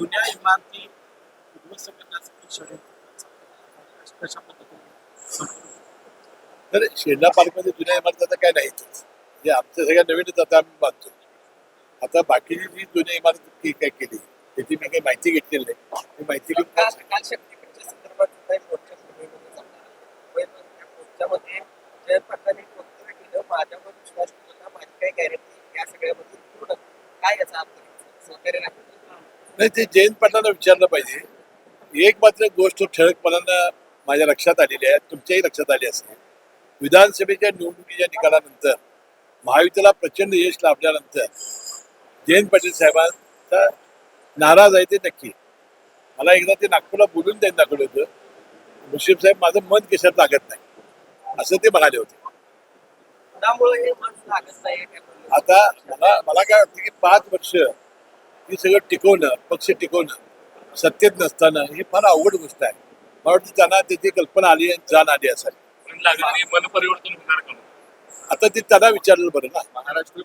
जुन्या इमारती उद्ध्वस्त करण्यासाठी. कशा पद्धतीने? तर शेंडा पार्कमध्ये जुन्या इमारती आता काय नाहीत. म्हणजे आमच्या सगळ्या नवीनच आता आम्ही बांधतो. आता बाकीची जी जुन्या इमारत काय केली त्याची मी काही माहिती घेतलेली नाही. ती माहिती घेऊन काल काय नाही ते जयंत पाटलांना विचारलं पाहिजे. एक मात्र गोष्ट ठळकपणानं माझ्या लक्षात आलेली आहे तुमच्याही लक्षात आली असेल. विधानसभेच्या निवडणुकीच्या निकालानंतर महायुतीला प्रचंड यश लाभल्यानंतर जयंत पाटील साहेबांचा नाराज आहे ते नक्की. मला एकदा ते नागपूरला बोलून त्यांनी दाखवलं होतं. मुश्रीफ साहेब माझं मन कशात लागत नाही. असं ते म्हणाले होते. हे. आता मला मला काय वाटतं की पाच वर्ष हे सगळं टिकवणं पक्ष टिकवणं सत्तेत नसताना ही फार अवघड गोष्ट आहे. मला वाटतं त्यांना त्याची कल्पना आली आणि जाण आली असावी. लागणारी मन परिवर्तन होणार का? आता ते त्यांना विचारलं बरं ना. महाराष्ट्र